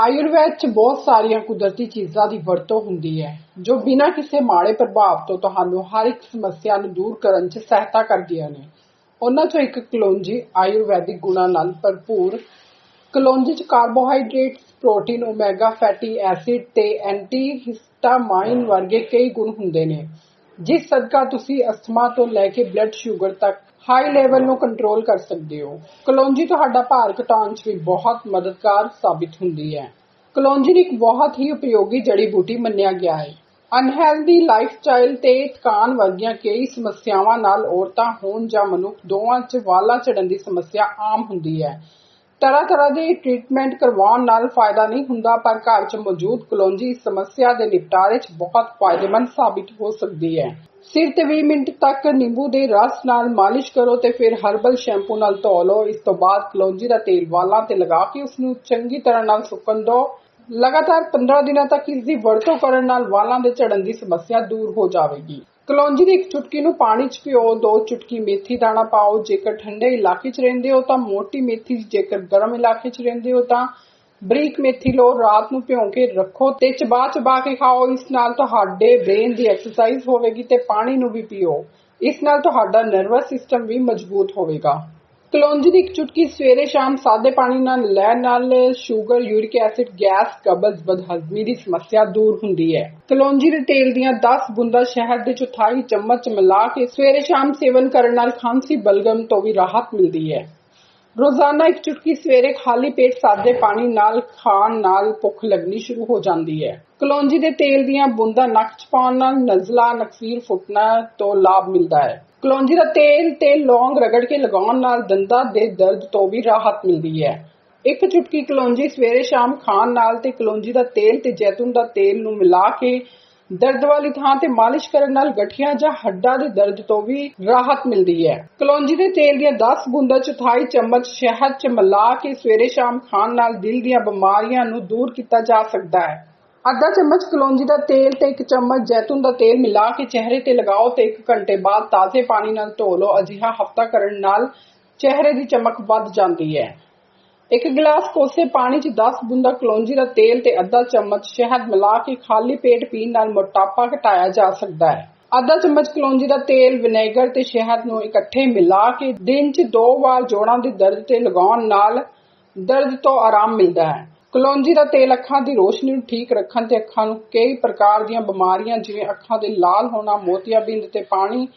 ਆਯੁਰਵੈਦ 'ਚ ਬਹੁਤ ਸਾਰੀਆਂ ਕੁਦਰਤੀ ਚੀਜ਼ਾਂ ਦੀ ਵਰਤੋਂ ਹੁੰਦੀ ਹੈ, ਜੋ ਬਿਨਾਂ ਕਿਸੇ ਮਾੜੇ ਪ੍ਰਭਾਵ ਤੋਂ ਤੁਹਾਨੂੰ ਹਰ ਇੱਕ ਸਮੱਸਿਆ ਨੂੰ ਦੂਰ ਕਰਨ 'ਚ ਸਹਾਇਤਾ ਕਰਦੀਆਂ ਨੇ। ਉਹਨਾਂ 'ਚੋਂ ਇੱਕ ਕਲੌਂਜੀ ਆਯੁਰਵੈਦਿਕ ਗੁਣਾਂ ਨਾਲ ਭਰਪੂਰ। ਕਲੌਂਜੀ 'ਚ carbohydrates, protein, omega, fatty acid ਤੇ ਐਂਟੀ ਹਿਸਟਾਮਾਈਨ ਵਰਗੇ ਕਈ ਗੁਣ ਹੁੰਦੇ ਨੇ। ਜਿਸ ਸਦਕਾ ਤੁਸੀਂ ਅਸਥਮਾ ਤੋਂ ਲੈ ਕੇ ਬਲੱਡ ਸ਼ੂਗਰ ਤੱਕ ਹਾਈ ਲੈਵਲ ਨੂੰ ਕੰਟਰੋਲ ਕਰ ਸਕਦੇ ਹੋ। ਕਲੌਂਜੀ ਤੁਹਾਡਾ ਭਾਰ ਘਟਾਉਣ 'ਚ ਵੀ ਬਹੁਤ ਮਦਦਗਾਰ ਸਾਬਿਤ ਹੁੰਦੀ ਹੈ। ਕਲੌਂਜੀ ਇੱਕ ਬਹੁਤ ਹੀ ਉਪਯੋਗੀ ਜੜੀ ਬੂਟੀ ਮੰਨਿਆ ਗਿਆ ਹੈ। ਅਨਹੈਲਦੀ ਲਾਈਫਸਟਾਈਲ ਤੇ ਥਕਾਨ ਵਰਗੀਆਂ ਕਈ ਸਮੱਸਿਆਵਾਂ ਨਾਲ ਔਰਤਾਂ, ਹੋਣ ਜਾਂ ਮਨੁੱਖ ਦੋਵਾਂ 'ਚ ਵਾਲਾ ਚੜਨ ਦੀ ਸਮੱਸਿਆ ਆਮ ਹੁੰਦੀ ਹੈ। ਤਰ੍ਹਾਂ ਤਰ੍ਹਾਂ ਦੇ ਟ੍ਰੀਟਮੈਂਟ ਕਰਵਾਉਣ ਨਾਲ ਫਾਇਦਾ ਨਹੀਂ ਹੁੰਦਾ, ਪਰ ਘਰ 'ਚ ਮੌਜੂਦ ਕਲੌਂਜੀ ਇਸ ਸਮੱਸਿਆ ਦੇ ਨਿਪਟਾਰੇ 'ਚ ਬਹੁਤ ਫਾਇਦੇਮੰਦ ਸਾਬਿਤ ਹੋ ਸਕਦੀ ਹੈ। ਸਿਰ ਤੇ 20 ਮਿੰਟ ਤੱਕ ਨਿੰਬੂ ਦੇ ਰਸ ਨਾਲ ਮਾਲਿਸ਼ ਕਰੋ ਤੇ ਫਿਰ ਹਰਬਲ ਸ਼ੈਂਪੂ ਨਾਲ ਧੋ ਲਓ। ਇਸ ਤੋਂ ਬਾਅਦ ਕਲੌਂਜੀ ਦਾ ਤੇਲ ਵਾਲਾਂ ਤੇ ਲਗਾ ਕੇ ਉਸ ਨੂੰ ਚੰਗੀ ਤਰ੍ਹਾਂ ਨਾਲ ਸੁੱਕਣ ਦਿਓ ਲਗਾਤਾਰ 15 ਦਿਨਾਂ ਤੱਕ ਇਸ ਦੀ ਵਰਤੋਂ ਕਰਨ ਨਾਲ ਵਾਲਾਂ ਦੇ ਝੜਨ ਦੀ ਸਮੱਸਿਆ ਦੂਰ ਹੋ ਜਾਵੇਗੀ। ਕਲੌਂਜੀ ਦੀ ਇੱਕ ਚੁਟਕੀ ਨੂੰ ਪਾਣੀ 'ਚ ਭਿਓ, ਦੋ ਚੁਟਕੀ ਮੇਥੀ ਦਾਣਾ ਪਾਓ, ਜੇਕਰ ਠੰਡੇ ਇਲਾਕੇ 'ਚ ਰਹਿੰਦੇ ਹੋ ਤਾਂ ਮੋਟੀ ਮੇਥੀ, ਜੇਕਰ ਗਰਮ ਇਲਾਕੇ 'ਚ ਰਹਿੰਦੇ ਹੋ ਤਾਂ ਬਰੀਕ ਮੇਥੀ ਲਓ, ਰਾਤ ਨੂੰ ਭਿਓ ਕੇ ਰੱਖੋ ਤੇ ਚਬਾ ਚਬਾ ਕੇ ਖਾਓ। ਇਸ ਨਾਲ ਤੁਹਾਡੇ ਬ੍ਰੇਨ ਦੀ ਐਕਸਰਸਾਈਜ਼ ਹੋਵੇਗੀ ਤੇ ਪਾਣੀ ਨੂੰ ਵੀ ਪੀਓ। ਇਸ ਨਾਲ ਤੁਹਾਡਾ ਨਰਵਸ ਸਿਸਟਮ ਵੀ ਮਜ਼ਬੂਤ ਹੋਵੇਗਾ। ਕਲੌਂਜੀ ਦੀ ਇੱਕ ਚੁਟਕੀ ਸਵੇਰੇ ਸ਼ਾਮ ਸਾਦੇ ਪਾਣੀ ਨਾਲ ਲੈਣ ਨਾਲ ਸ਼ੂਗਰ, ਯੂਰਿਕ ਐਸਿਡ, ਗੈਸ, ਕਬਜ਼, ਬਦਹਜ਼ਮੀ ਦੀ ਸਮੱਸਿਆ ਦੂਰ ਹੁੰਦੀ ਹੈ। ਕਲੌਂਜੀ ਦੇ ਤੇਲ ਦੀਆਂ 10 ਬੂੰਦਾਂ ਸ਼ਹਿਦ ਦੇ ਚੌਥਾਈ ਚਮਚ ਮਿਲਾ ਕੇ ਸਵੇਰੇ ਸ਼ਾਮ ਸੇਵਨ ਕਰਨ ਨਾਲ ਖਾਂਸੀ, ਬਲਗਮ ਤੋਂ ਵੀ ਰਾਹਤ ਮਿਲਦੀ ਹੈ। ਰੋਜ਼ਾਨਾ ਇੱਕ ਚੁਟਕੀ ਸਵੇਰੇ ਖਾਲੀ ਪੇਟ ਸਾਦੇ ਪਾਣੀ ਨਾਲ ਖਾਣ ਨਾਲ ਭੁੱਖ ਲੱਗਣੀ ਸ਼ੁਰੂ ਹੋ ਜਾਂਦੀ ਹੈ। ਕਲੌਂਜੀ ਦੇ ਤੇਲ ਦੀਆਂ ਬੂੰਦਾਂ ਨੱਕ 'ਚ ਪਾਉਣ ਨਾਲ ਨਜ਼ਲਾ, ਨਕਸੀਰ ਫੁੱਟਣਾ ਤੋਂ ਲਾਭ ਮਿਲਦਾ ਹੈ। ਕਲੌਂਜੀ ਦਾ ਤੇਲ ਤੇ ਲੌਂਗ ਰਗੜ ਕੇ ਲਗਾਉਣ ਨਾਲ ਦੰਦਾਂ ਦੇ ਦਰਦ ਤੋਂ ਵੀ ਰਾਹਤ ਮਿਲਦੀ ਹੈ। ਇੱਕ ਚੁਟਕੀ ਕਲੌਂਜੀ ਸਵੇਰੇ ਸ਼ਾਮ ਖਾਣ ਨਾਲ ਤੇ ਕਲੌਂਜੀ ਦਾ ਤੇਲ ਤੇ ਜੈਤੂਨ ਦਾ ਤੇਲ ਨੂੰ ਮਿਲਾ ਕੇ ਦਰਦ ਵਾਲੀ ਥਾਂ ਤੇ ਮਾਲਿਸ਼ ਕਰਨ ਨਾਲ ਗਠੀਆਂ ਜਾਂ ਹੱਡਾਂ ਦੇ ਦਰਦ ਤੋਂ ਵੀ ਰਾਹਤ ਮਿਲਦੀ ਹੈ। ਕਲੌਂਜੀ ਦੇ ਤੇਲ ਦੀਆਂ 10 ਬੂੰਦਾਂ ਚੌਥਾਈ ਚਮਚ ਸ਼ਹਿਦ 'ਚ ਮਿਲਾ ਕੇ ਸਵੇਰੇ ਸ਼ਾਮ ਖਾਣ ਨਾਲ ਦਿਲ ਦੀਆਂ ਬਿਮਾਰੀਆਂ ਨੂੰ ਦੂਰ ਕੀਤਾ ਜਾ ਸਕਦਾ ਹੈ। ਅੱਧਾ ਚਮਚ ਕਲੌਂਜੀ ਦਾ ਤੇਲ ਤੇ ਇੱਕ ਚਮਚ ਜੈਤੂਨ ਦਾ ਤੇਲ ਮਿਲਾ ਕੇ ਚਿਹਰੇ ਤੇ ਲਗਾਓ ਤੇ 1 ਘੰਟੇ ਬਾਅਦ ਤਾਜ਼ੇ ਪਾਣੀ ਨਾਲ ਧੋ ਲਓ। ਅਜਿਹਾ ਹਫਤਾ ਕਰਨ ਨਾਲ ਚਿਹਰੇ ਦੀ ਚਮਕ ਵੱਧ ਜਾਂਦੀ ਹੈ। ਇੱਕ ਗਲਾਸ ਕੋਸੇ ਪਾਣੀ 'ਚ 10 ਬੂੰਦਾਂ ਕਲੌਂਜੀ ਦਾ ਤੇਲ ਤੇ ਅੱਧਾ ਚਮਚ ਸ਼ਹਿਦ ਮਿਲਾ ਕੇ ਖਾਲੀ ਪੇਟ ਪੀਣ ਨਾਲ ਮੋਟਾਪਾ ਘਟਾਇਆ ਜਾ ਸਕਦਾ ਹੈ। ਅੱਧਾ ਚਮਚ ਕਲੌਂਜੀ ਦਾ ਤੇਲ, ਵਿਨੇਗਰ ਤੇ ਸ਼ਹਿਦ ਨੂੰ ਇਕੱਠੇ ਮਿਲਾ ਕੇ ਦਿਨ 'ਚ ਦੋ ਵਾਰ ਜੋੜਾਂ ਦੇ ਦਰਦ ਤੇ ਲਗਾਉਣ ਨਾਲ ਦਰਦ ਤੋਂ ਆਰਾਮ ਮਿਲਦਾ ਹੈ। ਕਲੌਂਜੀ ਦਾ ਤੇਲ ਅੱਖਾਂ ਦੀ ਰੋਸ਼ਨੀ ਨੂੰ ਠੀਕ ਰੱਖਣ ਤੇ ਅੱਖਾਂ ਨੂੰ ਕਈ ਪ੍ਰਕਾਰ ਦੀਆਂ ਬਿਮਾਰੀਆਂ, ਜਿਵੇਂ ਅੱਖਾਂ ਦੇ ਲਾਲ ਹੋਣਾ ਮੋਤੀਆਬਿੰਦ ਤੇ ਪਾਣੀ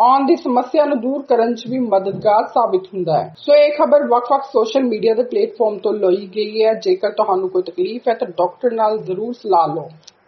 ਆਉਣ ਦੀ ਸਮੱਸਿਆ ਨੂੰ ਦੂਰ ਕਰਨ 'ਚ ਵੀ ਮਦਦਗਾਰ ਸਾਬਿਤ ਹੁੰਦਾ ਹੈ। ਸੋ ਇਹ ਖਬਰ ਵੱਖ-ਵੱਖ ਸੋਸ਼ਲ ਮੀਡੀਆ ਦੇ ਪਲੇਟਫਾਰਮ ਤੋਂ ਲਈ ਗਈ ਹੈ। ਜੇਕਰ ਤੁਹਾਨੂੰ ਕੋਈ ਤਕਲੀਫ ਹੈ ਤਾਂ ਡਾਕਟਰ ਨਾਲ ਜ਼ਰੂਰ ਸਲਾਹ ਲਓ।